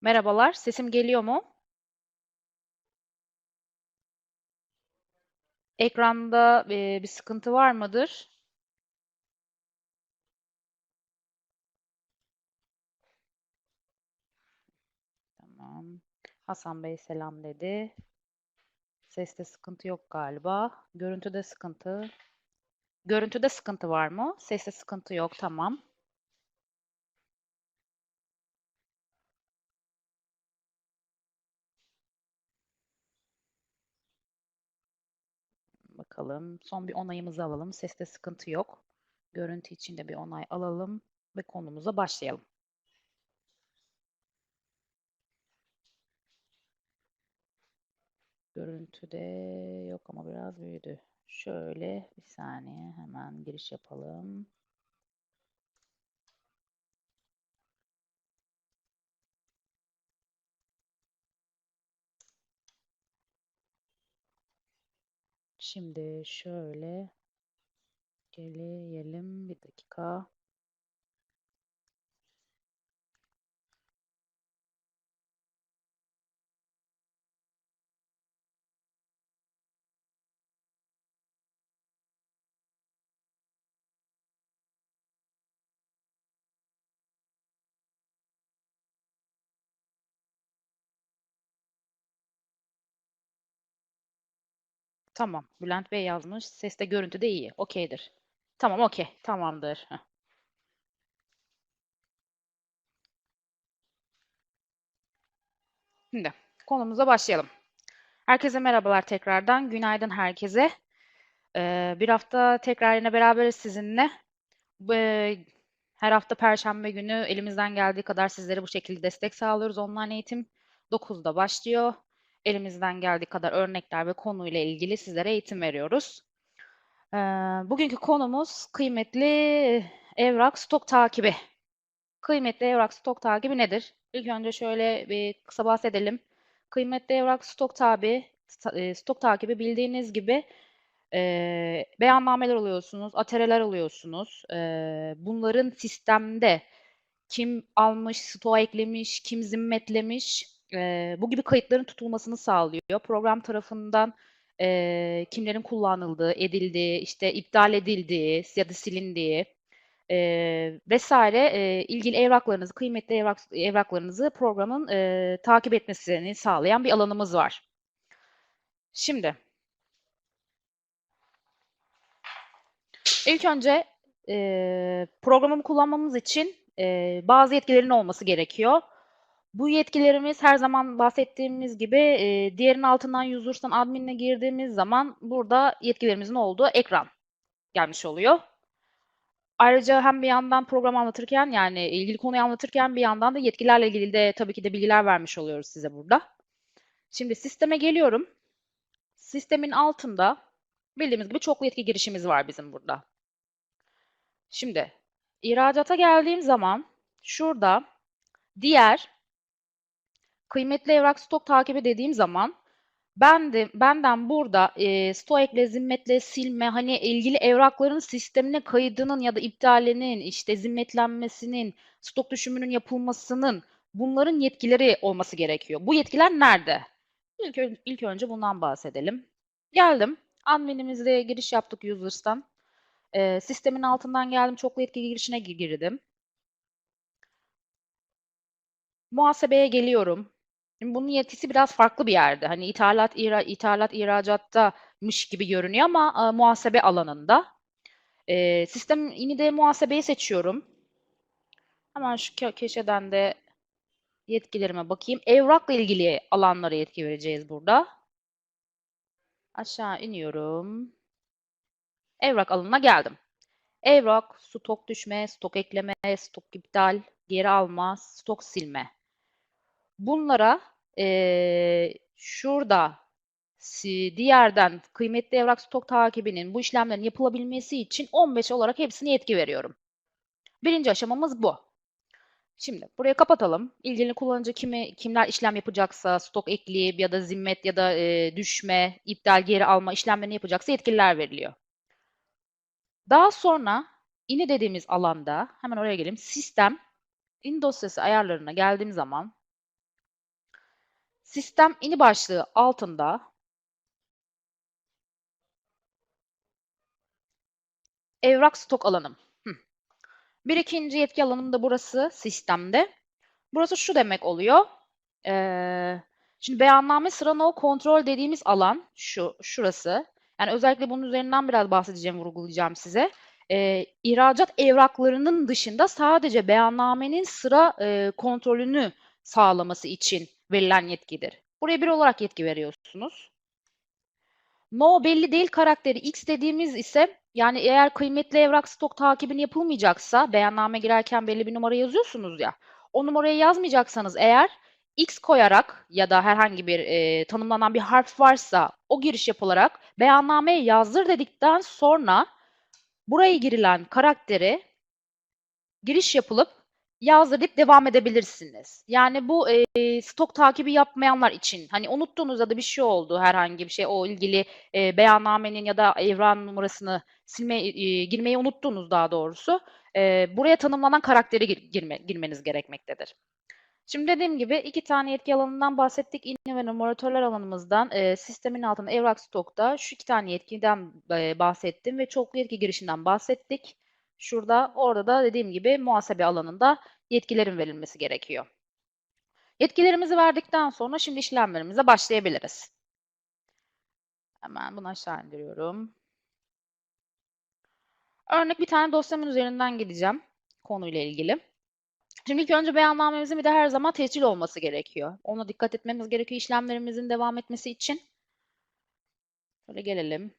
Merhabalar, sesim geliyor mu? Ekranda, eee, bir sıkıntı var mıdır? Tamam. Hasan Bey selam dedi. Seste sıkıntı yok galiba. Görüntüde sıkıntı. Görüntüde sıkıntı var mı? Seste sıkıntı yok. Tamam. Bakalım. Son bir onayımızı alalım. Seste sıkıntı yok. Görüntü için de bir onay alalım ve konumuza başlayalım. Görüntüde yok ama biraz büyüdü. Şöyle bir saniye hemen giriş yapalım. Şimdi şöyle gelelim bir dakika. Tamam. Bülent Bey yazmış. Ses de görüntü de iyi. Okeydir. Tamam okey. Tamamdır. Şimdi konumuza başlayalım. Herkese merhabalar tekrardan. Günaydın herkese. Ee, bir hafta tekrar yine beraberiz sizinle. E, her hafta Perşembe günü elimizden geldiği kadar sizlere bu şekilde destek sağlıyoruz. Online eğitim 9'da başlıyor. Elimizden geldiği kadar örnekler ve konuyla ilgili sizlere eğitim veriyoruz. Ee, bugünkü konumuz kıymetli evrak stok takibi. Kıymetli evrak stok takibi nedir? İlk önce şöyle bir kısa bahsedelim. Kıymetli evrak stok tabi, e, stok takibi bildiğiniz gibi e, beyannameler alıyorsunuz, atereler alıyorsunuz. E, bunların sistemde kim almış, stoğa eklemiş, kim zimmetlemiş, e, bu gibi kayıtların tutulmasını sağlıyor. Program tarafından e, kimlerin kullanıldığı, edildiği, işte iptal edildiği ya da silindiği e, vesaire e, ilgili evraklarınızı, kıymetli evrak, evraklarınızı programın e, takip etmesini sağlayan bir alanımız var. Şimdi ilk önce e, programımı kullanmamız için e, bazı yetkilerin olması gerekiyor. Bu yetkilerimiz her zaman bahsettiğimiz gibi e, diğerinin altından users'tan admin'e girdiğimiz zaman burada yetkilerimizin olduğu ekran gelmiş oluyor. Ayrıca hem bir yandan program anlatırken yani ilgili konuyu anlatırken bir yandan da yetkilerle ilgili de tabii ki de bilgiler vermiş oluyoruz size burada. Şimdi sisteme geliyorum. Sistemin altında bildiğimiz gibi çoklu yetki girişimiz var bizim burada. Şimdi ihracata geldiğim zaman şurada diğer kıymetli evrak stok takibi dediğim zaman ben de, benden burada e, stoekle, zimmetle silme, hani ilgili evrakların sistemine kaydının ya da iptalinin, işte zimmetlenmesinin, stok düşümünün yapılmasının bunların yetkileri olması gerekiyor. Bu yetkiler nerede? İlk, ilk önce bundan bahsedelim. Geldim. Adminimizle giriş yaptık users'tan. E, sistemin altından geldim. Çoklu yetki girişine girdim. Muhasebeye geliyorum. Bunun yetkisi biraz farklı bir yerde. Hani ithalat, ihra, ithalat, ihracattamış gibi görünüyor ama e, muhasebe alanında. E, sistem yine de muhasebeyi seçiyorum. Hemen şu köşeden de yetkilerime bakayım. Evrakla ilgili alanlara yetki vereceğiz burada. Aşağı iniyorum. Evrak alanına geldim. Evrak, stok düşme, stok ekleme, stok iptal, geri alma, stok silme. Bunlara e, şurada diğerden kıymetli evrak stok takibinin bu işlemlerin yapılabilmesi için 15 olarak hepsini yetki veriyorum. Birinci aşamamız bu. Şimdi buraya kapatalım. İlgili kullanıcı kimi, kimler işlem yapacaksa, stok ekleyip ya da zimmet ya da e, düşme, iptal, geri alma işlemlerini yapacaksa yetkililer veriliyor. Daha sonra ini dediğimiz alanda hemen oraya gelelim. Sistem in dosyası ayarlarına geldiğim zaman sistem ini başlığı altında evrak stok alanım. Bir ikinci yetki alanım da burası sistemde. Burası şu demek oluyor. Ee, şimdi beyanname sıra no kontrol dediğimiz alan şu şurası. Yani özellikle bunun üzerinden biraz bahsedeceğim, vurgulayacağım size. Ee, ihracat evraklarının dışında sadece beyannamenin sıra e, kontrolünü sağlaması için verilen yetkidir. Buraya bir olarak yetki veriyorsunuz. No belli değil karakteri X dediğimiz ise yani eğer kıymetli evrak stok takibini yapılmayacaksa beyanname girerken belli bir numara yazıyorsunuz ya. O numarayı yazmayacaksanız eğer X koyarak ya da herhangi bir e, tanımlanan bir harf varsa o giriş yapılarak beyannameye yazdır dedikten sonra buraya girilen karakteri giriş yapılıp yazdır deyip devam edebilirsiniz. Yani bu e, stok takibi yapmayanlar için hani unuttuğunuzda da bir şey oldu herhangi bir şey o ilgili e, beyannamenin ya da evran numarasını silme e, girmeyi unuttuğunuz daha doğrusu e, buraya tanımlanan karakteri gir, girme, girmeniz gerekmektedir. Şimdi dediğim gibi iki tane yetki alanından bahsettik. İnme ve numaratörler alanımızdan e, sistemin altında evrak stokta şu iki tane yetkiden e, bahsettim ve çoklu yetki girişinden bahsettik. Şurada, orada da dediğim gibi muhasebe alanında yetkilerin verilmesi gerekiyor. Yetkilerimizi verdikten sonra şimdi işlemlerimize başlayabiliriz. Hemen bunu aşağı indiriyorum. Örnek bir tane dosyamın üzerinden gideceğim konuyla ilgili. Şimdi ilk önce beyannamemizin bir de her zaman tescil olması gerekiyor. Ona dikkat etmemiz gerekiyor işlemlerimizin devam etmesi için. Şöyle gelelim.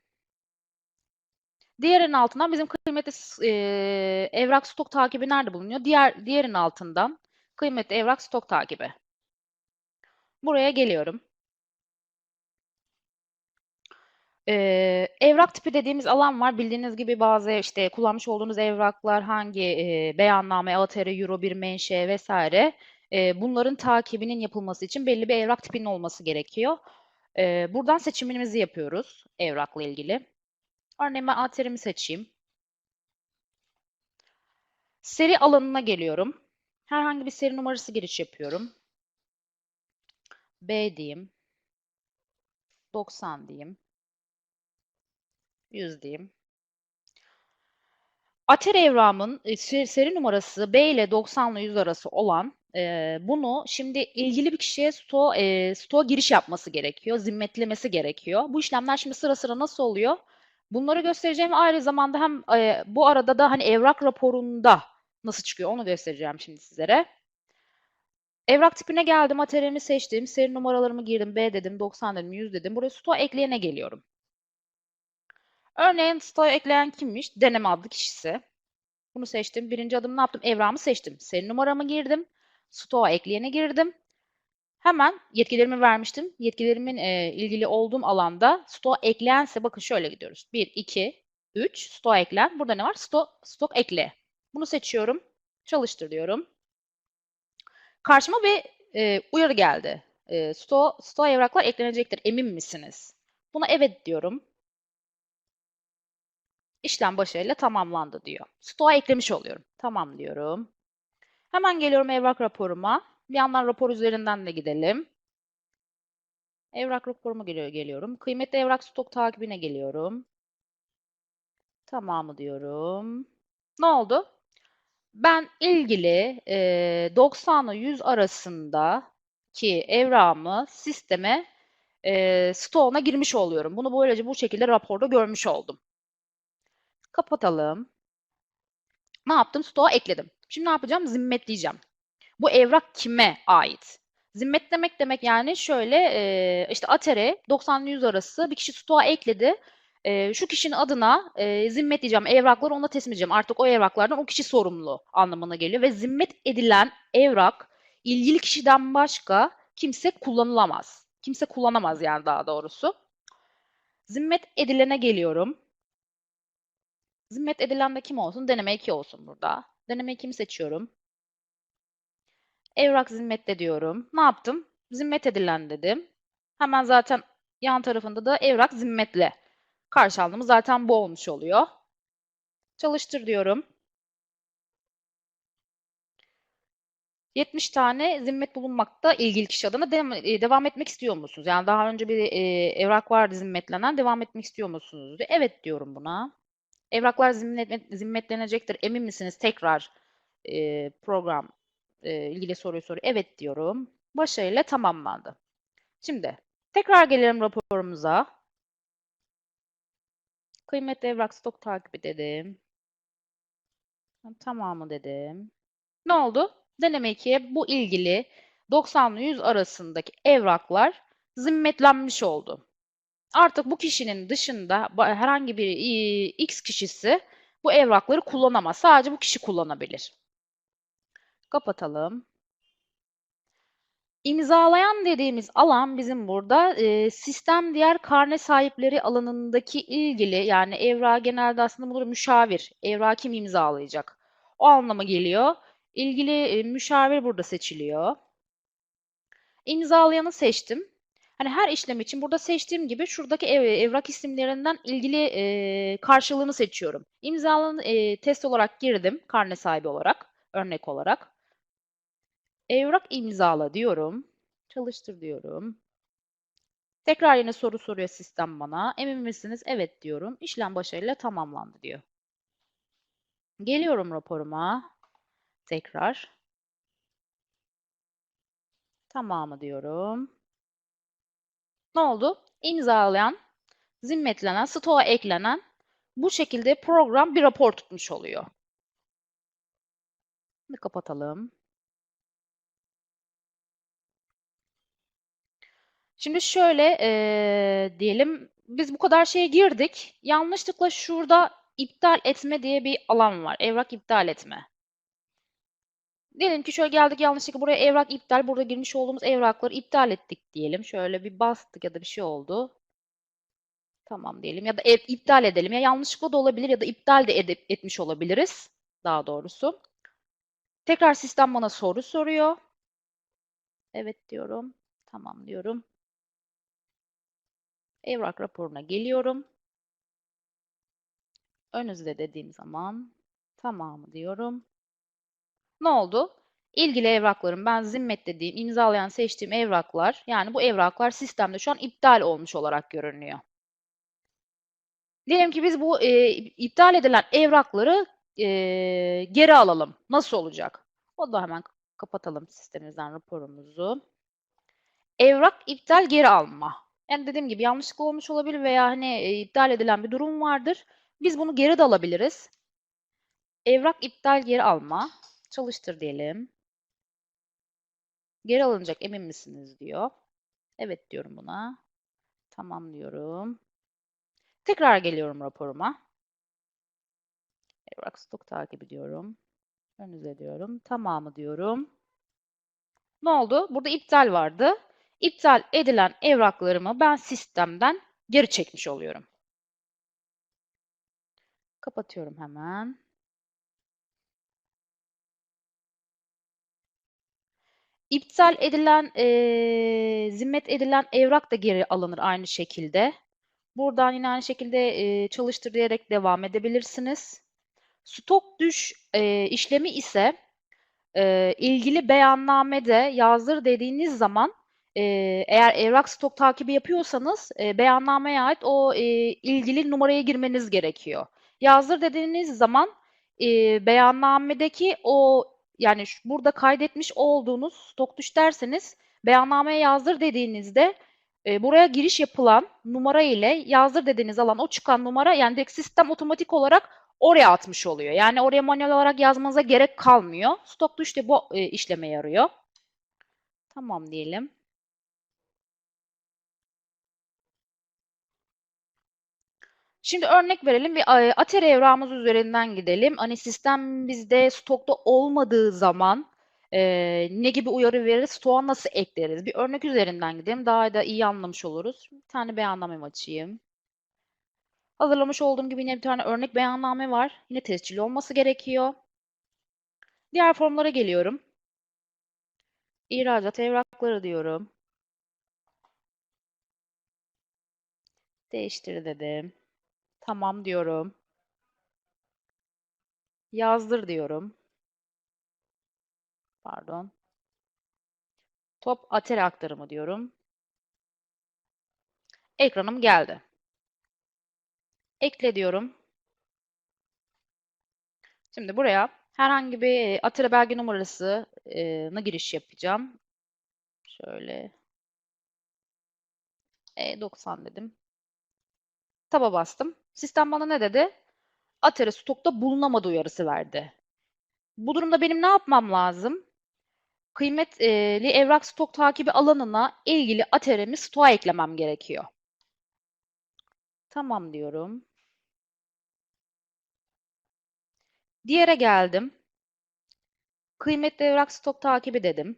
Diğerinin altından bizim kıymetli e, evrak stok takibi nerede bulunuyor? Diğer diğerinin altından kıymetli evrak stok takibi. Buraya geliyorum. Ee, evrak tipi dediğimiz alan var. Bildiğiniz gibi bazı işte kullanmış olduğunuz evraklar hangi e, beyanname, ATR, Euro 1 menşe vesaire e, bunların takibinin yapılması için belli bir evrak tipinin olması gerekiyor. E, buradan seçimimizi yapıyoruz evrakla ilgili. Örneğin ben ATR'imi seçeyim. Seri alanına geliyorum. Herhangi bir seri numarası giriş yapıyorum. B diyeyim. 90 diyeyim. 100 diyeyim. Ater evramın e, seri numarası B ile 90 ile 100 arası olan e, bunu şimdi ilgili bir kişiye sto, e, sto giriş yapması gerekiyor, zimmetlemesi gerekiyor. Bu işlemler şimdi sıra sıra nasıl oluyor? Bunları göstereceğim ayrı zamanda hem e, bu arada da hani evrak raporunda nasıl çıkıyor onu göstereceğim şimdi sizlere. Evrak tipine geldim, materyalimi seçtim, seri numaralarımı girdim, B dedim, 90 dedim, 100 dedim. Buraya sto ekleyene geliyorum. Örneğin stoğa ekleyen kimmiş? Deneme adlı kişisi. Bunu seçtim. Birinci adım ne yaptım? Evramı seçtim. Seri numaramı girdim. Stoğa ekleyene girdim. Hemen yetkilerimi vermiştim. Yetkilerimin e, ilgili olduğum alanda stoğa ekleyense bakın şöyle gidiyoruz. 1, 2, 3 stoğa eklen. Burada ne var? Stok, stok ekle. Bunu seçiyorum. Çalıştır diyorum. Karşıma bir e, uyarı geldi. E, sto, stoğa evraklar eklenecektir. Emin misiniz? Buna evet diyorum. İşlem başarıyla tamamlandı diyor. Stoğa eklemiş oluyorum. Tamam diyorum. Hemen geliyorum evrak raporuma. Bir yandan rapor üzerinden de gidelim. Evrak raporuma geliyor, geliyorum. Kıymetli evrak stok takibine geliyorum. Tamamı diyorum. Ne oldu? Ben ilgili e, 90 ile 100 arasındaki evramı sisteme e, stoğuna girmiş oluyorum. Bunu böylece bu şekilde raporda görmüş oldum. Kapatalım. Ne yaptım? Stoğa ekledim. Şimdi ne yapacağım? Zimmetleyeceğim. Bu evrak kime ait? Zimmetlemek demek yani şöyle e, işte Atere 90-100 arası bir kişi stoğa ekledi. E, şu kişinin adına e, zimmetleyeceğim evrakları ona teslim edeceğim. Artık o evraklardan o kişi sorumlu anlamına geliyor. Ve zimmet edilen evrak ilgili kişiden başka kimse kullanılamaz. Kimse kullanamaz yani daha doğrusu. Zimmet edilene geliyorum. Zimmet edilen de kim olsun? Deneme 2 olsun burada. Deneme 2'mi seçiyorum. Evrak zimmette diyorum. Ne yaptım? Zimmet edilen dedim. Hemen zaten yan tarafında da evrak zimmetle. Karşı anlamı zaten bu olmuş oluyor. Çalıştır diyorum. 70 tane zimmet bulunmakta ilgili kişi adına devam, e, devam etmek istiyor musunuz? Yani daha önce bir e, evrak vardı zimmetlenen devam etmek istiyor musunuz? diyor. Evet diyorum buna. Evraklar zimmet, zimmetlenecektir. Emin misiniz? Tekrar e, program e, ilgili soruyu soruyor. Evet diyorum. Başarıyla tamamlandı. Şimdi tekrar gelelim raporumuza. Kıymetli evrak stok takip dedim. Tamamı dedim. Ne oldu? Deneme 2'ye bu ilgili 90 ile 100 arasındaki evraklar zimmetlenmiş oldu. Artık bu kişinin dışında herhangi bir X kişisi bu evrakları kullanamaz. Sadece bu kişi kullanabilir. Kapatalım. İmzalayan dediğimiz alan bizim burada e, sistem diğer karne sahipleri alanındaki ilgili yani evrağı genelde aslında burada müşavir. Evrağı kim imzalayacak? O anlama geliyor. İlgili e, müşavir burada seçiliyor. İmzalayanı seçtim. Hani her işlem için burada seçtiğim gibi şuradaki ev, evrak isimlerinden ilgili e, karşılığını seçiyorum. İmzalanı e, test olarak girdim karne sahibi olarak, örnek olarak. Evrak imzala diyorum. Çalıştır diyorum. Tekrar yine soru soruyor sistem bana. Emin misiniz? Evet diyorum. İşlem başarıyla tamamlandı diyor. Geliyorum raporuma. Tekrar. Tamamı diyorum. Ne oldu? İmzalayan, zimmetlenen, stoğa eklenen bu şekilde program bir rapor tutmuş oluyor. Şimdi kapatalım. Şimdi şöyle e, diyelim biz bu kadar şeye girdik. Yanlışlıkla şurada iptal etme diye bir alan var. Evrak iptal etme. Diyelim ki şöyle geldik yanlışlıkla buraya evrak iptal. Burada girmiş olduğumuz evrakları iptal ettik diyelim. Şöyle bir bastık ya da bir şey oldu. Tamam diyelim ya da ev, iptal edelim. Ya yanlışlıkla da olabilir ya da iptal de edip, etmiş olabiliriz. Daha doğrusu. Tekrar sistem bana soru soruyor. Evet diyorum. Tamam diyorum. Evrak raporuna geliyorum. Önünüzde dediğim zaman tamamı diyorum. Ne oldu? İlgili evraklarım ben zimmet dediğim, imzalayan seçtiğim evraklar yani bu evraklar sistemde şu an iptal olmuş olarak görünüyor. Diyelim ki biz bu e, iptal edilen evrakları e, geri alalım. Nasıl olacak? O da hemen kapatalım sistemimizden raporumuzu. Evrak iptal geri alma. Yani dediğim gibi yanlışlıkla olmuş olabilir veya hani e, iptal edilen bir durum vardır. Biz bunu geri de alabiliriz. Evrak iptal geri alma. Çalıştır diyelim. Geri alınacak emin misiniz diyor. Evet diyorum buna. Tamam diyorum. Tekrar geliyorum raporuma. Evrak stok takip ediyorum. Önünüze diyorum. Tamamı diyorum. Ne oldu? Burada iptal vardı. İptal edilen evraklarımı ben sistemden geri çekmiş oluyorum. Kapatıyorum hemen. İptal edilen, e, zimmet edilen evrak da geri alınır aynı şekilde. Buradan yine aynı şekilde e, çalıştır diyerek devam edebilirsiniz. Stok düş e, işlemi ise e, ilgili beyannamede yazdır dediğiniz zaman e, eğer evrak stok takibi yapıyorsanız e, beyannameye ait o e, ilgili numaraya girmeniz gerekiyor. Yazdır dediğiniz zaman e, beyannamedeki o yani şu, burada kaydetmiş olduğunuz stok düş derseniz beyannameye yazdır dediğinizde e, buraya giriş yapılan numara ile yazdır dediğiniz alan o çıkan numara yani direkt sistem otomatik olarak oraya atmış oluyor. Yani oraya manuel olarak yazmanıza gerek kalmıyor. Stok düş de bu e, işleme yarıyor. Tamam diyelim. Şimdi örnek verelim bir e, Atari evrağımız üzerinden gidelim. Hani sistem bizde stokta olmadığı zaman e, ne gibi uyarı verir, stoğa nasıl ekleriz? Bir örnek üzerinden gidelim. Daha da iyi anlamış oluruz. Bir tane beyannamem açayım. Hazırlamış olduğum gibi yine bir tane örnek beyanname var. Yine tescilli olması gerekiyor. Diğer formlara geliyorum. İhracat evrakları diyorum. Değiştir dedim. Tamam diyorum. Yazdır diyorum. Pardon. Top Atari aktarımı diyorum. Ekranım geldi. Ekle diyorum. Şimdi buraya herhangi bir Atari belge numarasını giriş yapacağım. Şöyle E90 dedim. Taba bastım. Sistem bana ne dedi? Atari stokta bulunamadı uyarısı verdi. Bu durumda benim ne yapmam lazım? Kıymetli evrak stok takibi alanına ilgili Atari'mi stoğa eklemem gerekiyor. Tamam diyorum. Diğere geldim. Kıymetli evrak stok takibi dedim.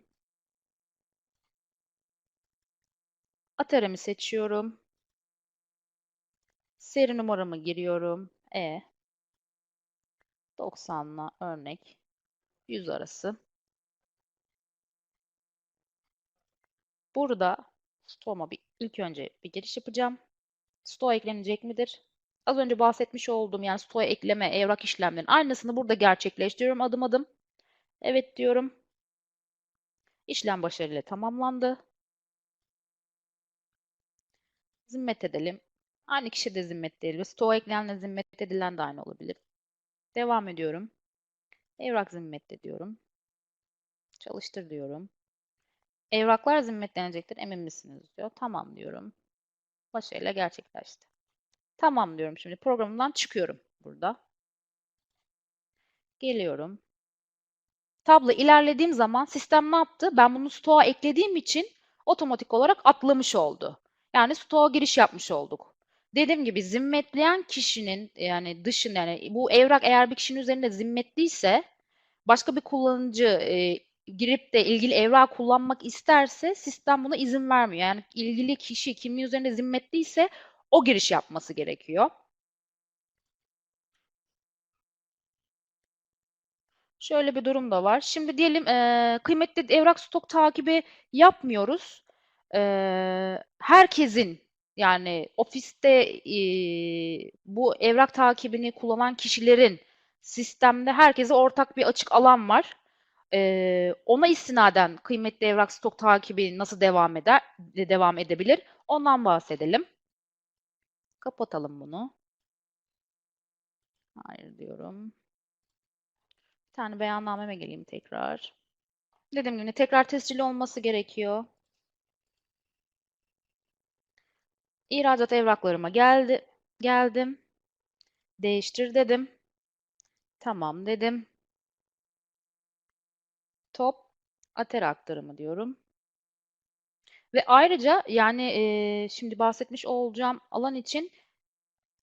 Atari'mi seçiyorum. Seri numaramı giriyorum. E 90'la örnek 100 arası. Burada stoğuma bir ilk önce bir giriş yapacağım. Stoğa eklenecek midir? Az önce bahsetmiş olduğum yani stoğa ekleme, evrak işlemlerinin aynısını burada gerçekleştiriyorum adım adım. Evet diyorum. İşlem başarıyla tamamlandı. Zimmet edelim. Aynı kişi de zimmet edilir. Stoğa eklenenle zimmet edilen de aynı olabilir. Devam ediyorum. Evrak zimmette diyorum. Çalıştır diyorum. Evraklar zimmetlenecektir emin misiniz diyor. Tamam diyorum. Başarıyla gerçekleşti. Tamam diyorum şimdi programımdan çıkıyorum burada. Geliyorum. Tablo ilerlediğim zaman sistem ne yaptı? Ben bunu stoğa eklediğim için otomatik olarak atlamış oldu. Yani stoğa giriş yapmış olduk. Dediğim gibi zimmetleyen kişinin yani dışın yani bu evrak eğer bir kişinin üzerinde zimmetliyse başka bir kullanıcı e, girip de ilgili evrak kullanmak isterse sistem buna izin vermiyor. Yani ilgili kişi kimin üzerinde zimmetliyse o giriş yapması gerekiyor. Şöyle bir durum da var. Şimdi diyelim e, kıymetli evrak stok takibi yapmıyoruz. E, herkesin yani ofiste e, bu evrak takibini kullanan kişilerin sistemde herkese ortak bir açık alan var. E, ona istinaden kıymetli evrak stok takibi nasıl devam eder, devam edebilir? Ondan bahsedelim. Kapatalım bunu. Hayır diyorum. Bir tane beyannameme geleyim tekrar. Dediğim gibi tekrar tescilli olması gerekiyor. İhracat evraklarıma geldi, geldim. Değiştir dedim. Tamam dedim. Top Ater aktarımı diyorum. Ve ayrıca yani e, şimdi bahsetmiş olacağım alan için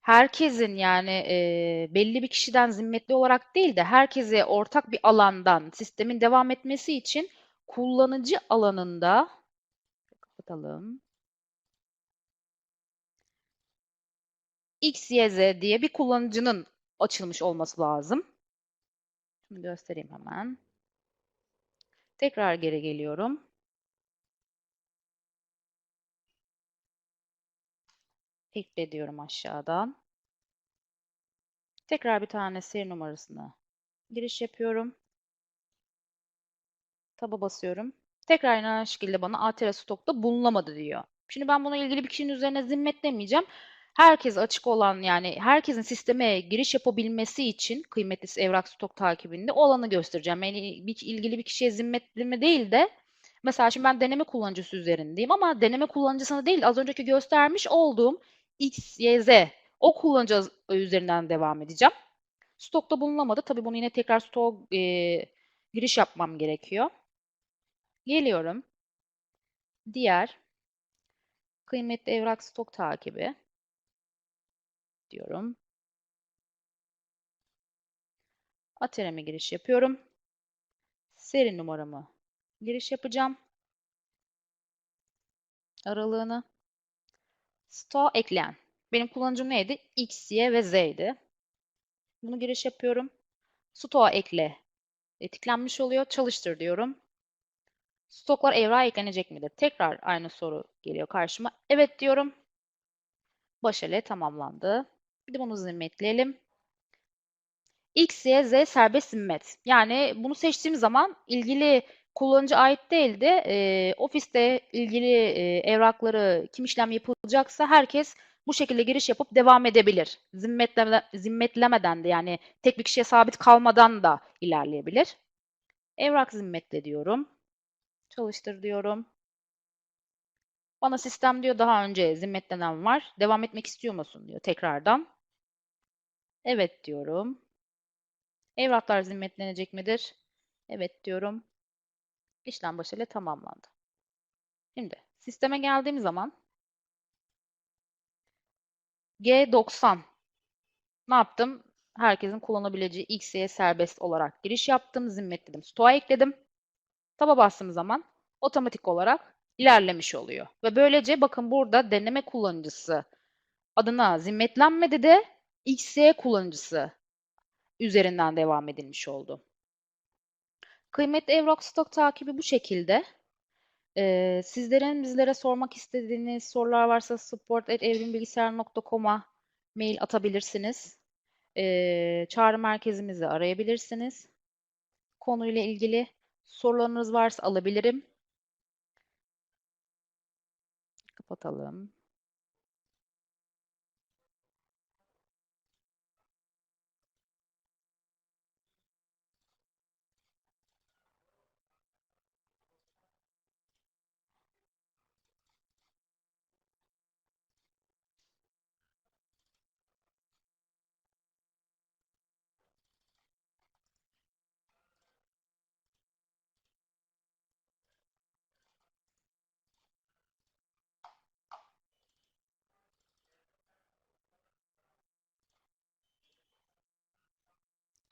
herkesin yani e, belli bir kişiden zimmetli olarak değil de herkese ortak bir alandan sistemin devam etmesi için kullanıcı alanında kapatalım. X, Y, Z diye bir kullanıcının açılmış olması lazım. Şimdi göstereyim hemen. Tekrar geri geliyorum. Ekle aşağıdan. Tekrar bir tane seri numarasını giriş yapıyorum. Taba basıyorum. Tekrar aynı şekilde bana ATR stokta bulunamadı diyor. Şimdi ben buna ilgili bir kişinin üzerine zimmetlemeyeceğim. Herkes açık olan yani herkesin sisteme giriş yapabilmesi için kıymetli evrak stok takibinde o alanı göstereceğim. Yani bir, ilgili bir kişiye zimmetleme değil de mesela şimdi ben deneme kullanıcısı üzerindeyim ama deneme kullanıcısına değil az önceki göstermiş olduğum X, Y, Z o kullanıcı üzerinden devam edeceğim. Stokta bulunamadı. Tabii bunu yine tekrar stok e, giriş yapmam gerekiyor. Geliyorum. Diğer kıymetli evrak stok takibi diyorum. Atereme giriş yapıyorum. Seri numaramı giriş yapacağım. Aralığını. Stoğa ekleyen. Benim kullanıcım neydi? X, Y ve Z idi. Bunu giriş yapıyorum. Stoğa ekle. E, tıklanmış oluyor. Çalıştır diyorum. Stoklar evrağa eklenecek midir? Tekrar aynı soru geliyor karşıma. Evet diyorum. Başarıyla tamamlandı. Bir de bunu zimmetleyelim. X, Y, Z serbest zimmet. Yani bunu seçtiğim zaman ilgili kullanıcı ait değil de e, ofiste ilgili e, evrakları kim işlem yapılacaksa herkes bu şekilde giriş yapıp devam edebilir. Zimmetleme, zimmetlemeden de yani tek bir kişiye sabit kalmadan da ilerleyebilir. Evrak zimmetle diyorum. Çalıştır diyorum. Bana sistem diyor daha önce zimmetlenen var. Devam etmek istiyor musun diyor tekrardan. Evet diyorum. Evraklar zimmetlenecek midir? Evet diyorum. İşlem başarıyla tamamlandı. Şimdi sisteme geldiğim zaman G90 ne yaptım? Herkesin kullanabileceği XY serbest olarak giriş yaptım. Zimmetledim. Stoğa ekledim. Taba bastığım zaman otomatik olarak ilerlemiş oluyor. Ve böylece bakın burada deneme kullanıcısı adına zimmetlenmedi de XY kullanıcısı üzerinden devam edilmiş oldu. Kıymetli evrak stok takibi bu şekilde. Ee, sizlerin bizlere sormak istediğiniz sorular varsa support.evrimbilgisayar.com'a mail atabilirsiniz. Ee, çağrı merkezimizi arayabilirsiniz. Konuyla ilgili sorularınız varsa alabilirim. Kapatalım.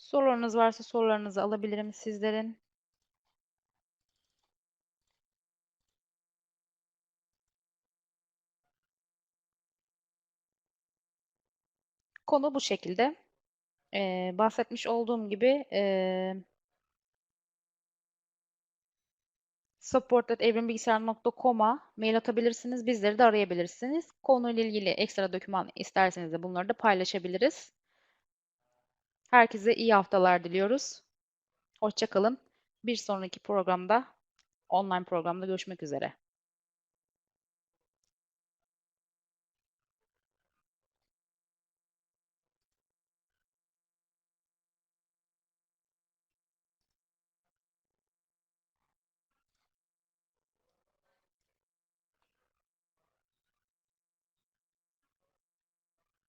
Sorularınız varsa sorularınızı alabilirim sizlerin. Konu bu şekilde. Ee, bahsetmiş olduğum gibi e, support.evrimbilgisayar.com'a mail atabilirsiniz. Bizleri de arayabilirsiniz. Konuyla ilgili ekstra doküman isterseniz de bunları da paylaşabiliriz. Herkese iyi haftalar diliyoruz. Hoşçakalın. Bir sonraki programda, online programda görüşmek üzere.